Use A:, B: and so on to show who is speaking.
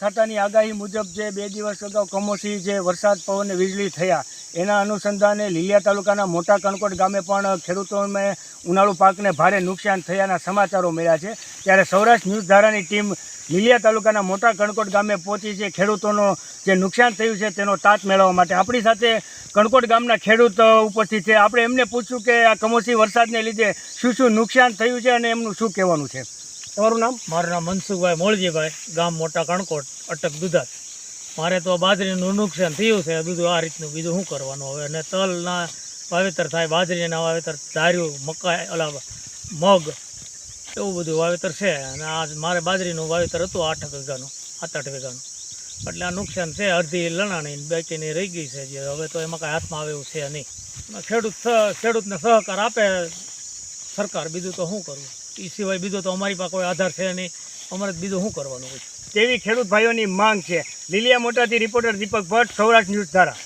A: ખાતાની આગાહી મુજબ જે બે દિવસ અગાઉ કમોસમી જે વરસાદ પવન વીજળી થયા, એના અનુસંધાને લીલિયા તાલુકાના મોટા કણકોટ ગામે પણ ખેડૂતોને ઉનાળુ પાકને ભારે નુકસાન થયાના સમાચારો મળ્યા છે. ત્યારે સૌરાષ્ટ્ર ન્યૂઝ ધારાની ટીમ લીલિયા તાલુકાના મોટા કણકોટ ગામે પહોંચી છે. ખેડૂતોનો જે નુકસાન થયું છે તેનો તાત મેળવવા માટે આપણી સાથે કણકોટ ગામના ખેડૂત ઉપસ્થિત છે. આપણે એમને પૂછ્યું કે આ કમોસમી વરસાદને લીધે શું શું નુકસાન થયું છે અને એમનું શું કહેવાનું છે? તમારું નામ?
B: મારું નામ મનસુખભાઈ મોળજીભાઈ, ગામ મોટા કણકોટ, અટક દુધાત મારે તો બાજરીનું નુકસાન થયું છે બીજું આ રીતનું. બીજું શું કરવાનું હવે? અને તલના વાવેતર થાય, બાજરીના વાવેતર, ધાર્યું, મકાઈ અલા મગ, એવું બધું વાવેતર છે. અને આ મારે બાજરીનું વાવેતર હતું આઠ વીઘાનું સાત આઠ વીઘાનું. એટલે આ નુકસાન છે, અડધી લણાણી બાકીની રહી ગઈ છે જે. હવે તો એમાં કાંઈ હાથમાં આવે એવું છે નહીં. ખેડૂત ખેડૂતને સહકાર આપે સરકાર, બીજું તો શું કરવું? એ સિવાય બીજો તો અમારી પાસે આધાર છે નહીં. અમારે બીજું શું કરવાનું હોય?
A: તેવી ખેડૂત ભાઈઓની માંગ છે. લીલિયા મોટાથી રિપોર્ટર દીપક ભટ્ટ, સૌરાષ્ટ્ર ન્યૂઝ ધારા.